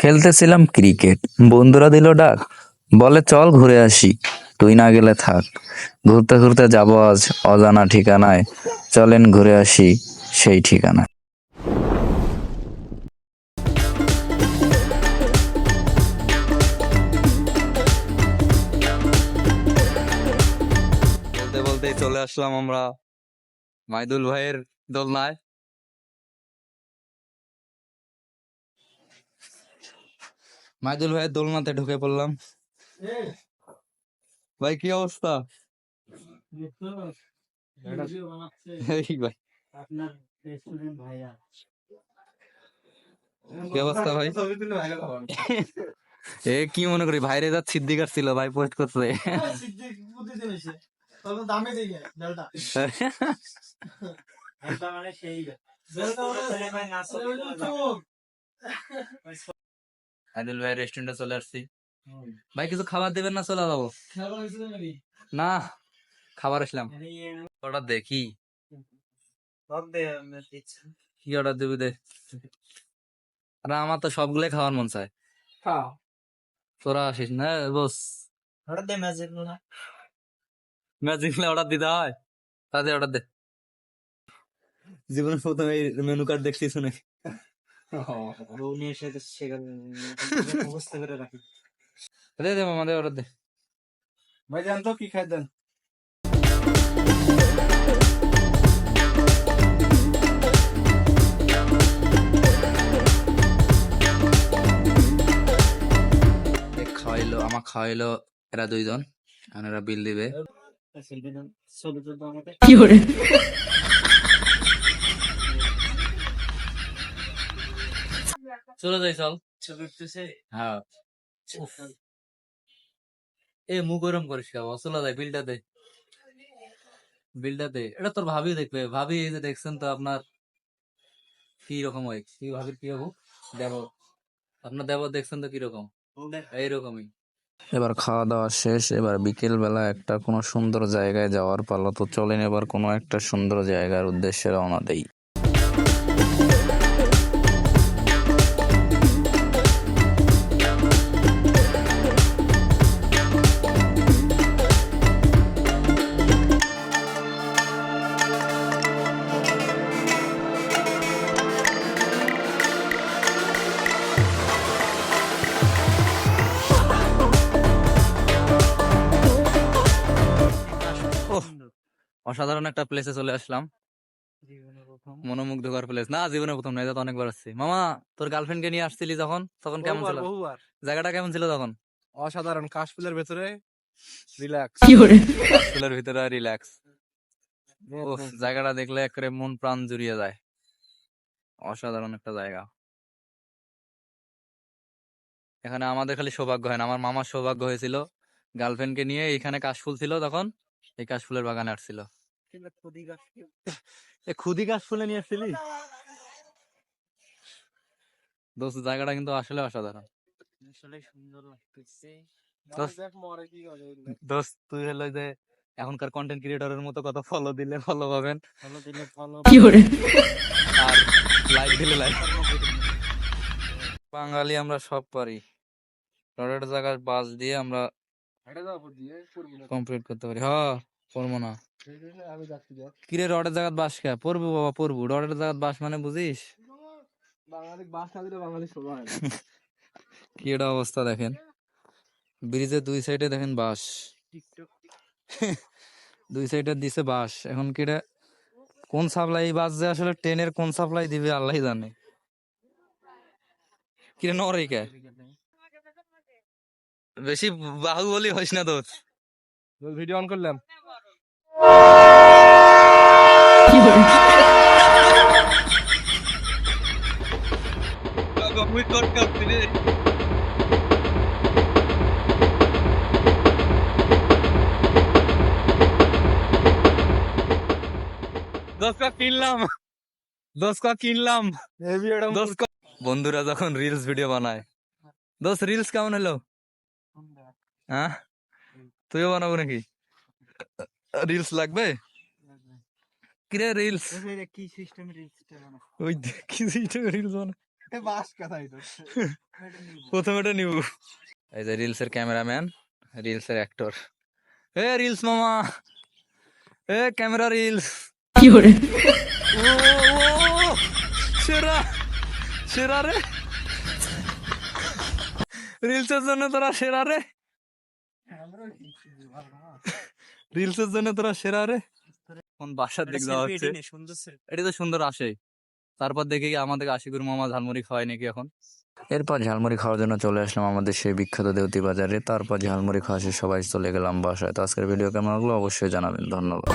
খেলতেছিলাম cricket. বন্ধুরা দিল ডাক, বলে, চল ঘুরে আসি। তুই না গেলে থাক। ঘুরতে ঘুরতে যাব আজ অজানা ঠিকানায়। চলেন ঘুরে আসি সেই ঠিকানা বলতে বলতে চলে আসলাম আমরা মাইদুল ভাইয়ের দোলনায়। মাইদুল ভাইয়ের দোলনাতে ঢুকে পড়লাম। ভাই কি অবস্থা? এই ভাই। আপনার রেস্টুরেন্ট ভাইয়া। কি অবস্থা ভাই? এ কি মনে করি ভাইরে যা সিদ্দিকার ছিল ভাই পোস্ট করছে মানে সেই। মানে ভাই রেস্টুরেন্টে চলে আসছি। ভাই কিছু খাবার দেবেন না? চলে যাব। না খাবার আসলাম। অর্ডার দে কি? কি অর্ডার দিবি দে? আরে আমার তো সবগুলোই খাওয়ার মন চায়। তোরা আসিস না বস। ম্যাজিক অর্ডার দিতে হয়। তাদের অর্ডার দে। জীবনে প্রথম এই মেনু কার্ড দেখছিস নাকি? বউনির সাথে সেখানে অবস্থা করে রাখি। দে দে আমাদের অর্ডার দে। ভাই জান তো কি খাই দেন খাওয়াইলো আমার খাওয়াইলো এরা দুইজন আর এরা বিল দিবে। সেলফি দেন। চলে যাই চল। ছবি উঠতেছে? হ্যাঁ। এ মুখ গরম করিস কে চলে যাই বিলটা দে। বিলটা দে। এটা তোর ভাবি দেখবে। ভাবি এই যে দেখছেন তো আপনার কি রকম হয়? কি ভাবির কি হব? দেব। আপনার দেব দেখছেন তো কীরকম এইরকমই এবার খাওয়া দাওয়া শেষ। এবার বিকেল বেলা একটা কোনো সুন্দর জায়গায় যাওয়ার পালা তো চলেন এবার কোনো একটা সুন্দর জায়গার উদ্দেশ্যে রওনা দেই। অসাধারণ একটা প্লেসে চলে আসলাম। মনোমুগ্ধকর প্লেস না জীবনে প্রথম না এটা তো অনেকবার আসছি। মামা তোর গার্লফ্রেন্ড কে নিয়ে আসছিলি যখন? তখন কেমন ছিল? জায়গাটা কেমন ছিল তখন? অসাধারণ। কাশফুলের ভেতরে রিল্যাক্স ফুলের ভিতরে রিল্যাক্স ও জায়গাটা দেখলে একবারে মন প্রাণ জুড়িয়ে যায়। অসাধারণ একটা জায়গা। এখানে আমাদের খালি সৌভাগ্য হয় না। আমার মামার সৌভাগ্য হয়েছিল। গার্লফ্রেন্ড কে নিয়ে এখানে কাশফুল ছিল তখন। এই কাশফুলের বাগানে আসছিল। খুদি গাছ কাশফুলে নিয়ে আসছিলি? দোস্ত জায়গাটা কিন্তু আসলে অসাধারণ। আসলে সুন্দর লাগতেছে। দোস্ত তুই হলো যে এখনকার কন্টেন্ট ক্রিয়েটরের মতো কত ফলো দিলে ফলো পাবেন। ফলো দিলে ফলো আর লাইক দিলে লাইক বাঙালি আমরা সব পারি। রডের বাস দিয়ে আমরা কমপ্লিট করতে পারি। হ্যাঁ পড়ব না। আমি যাচ্ছি দেখ কিরে রডের জায়গায় বাস কে? পড়ব বাবা পড়ব রডের জায়গায় বাস মানে বুঝিস? বাঙালি বাস না দিলে বাঙালি শোভা না কি এটা অবস্থা দেখেন। ব্রিজের দুই সাইডে দেখেন বাস। দুই সাইডে দিছে বাস। এখন কি এটা কোন সাপ্লাই বাস যে আসলে ট্রেনের কোন সাপ্লাই দিবে আল্লাহ জানে। কিরে নরে কে? বেশি বাহুবলি হইস না তোর। ভিডিও অন করলাম। দশকা কিনলাম। দশকা কিনলাম। দশকা বন্ধুরা যখন রিলস ভিডিও বানায়। দোষ রিলস কেমন হলো? হ্যাঁ? তুইও বানাবো নাকি? রিলস লাগবে? কিরে রিলস কি সিস্টেম রিলস ওই কি রিলস বানা বাস কথাই তো প্রথমে এটা নিব। এই যে রিলসের ক্যামেরাম্যান রিলসের অ্যাক্টর এ রিলস মামা! এ ক্যামেরা রিলস কি করে? সেরা সেরা রে! রিলসের জন্য তোরা সেরা রে! রিলসের জন্য তোরা সেরা রে কোন বাসার দিক যাওয়া হচ্ছে এটা তো সুন্দর আসে তারপর দেখি আমাদের আশিকুর মামা ঝালমুড়ি খাওয়ায় নাকি এখন এরপর ঝালমুড়ি খাওয়ার জন্য চলে আসলাম আমাদের সেই বিখ্যাত দেউতি বাজারে তারপর ঝালমুড়ি খাওয়া শেষ সবাই চলে গেলাম বাসায় তো আজকের ভিডিও কেমন লাগল অবশ্যই জানাবেন ধন্যবাদ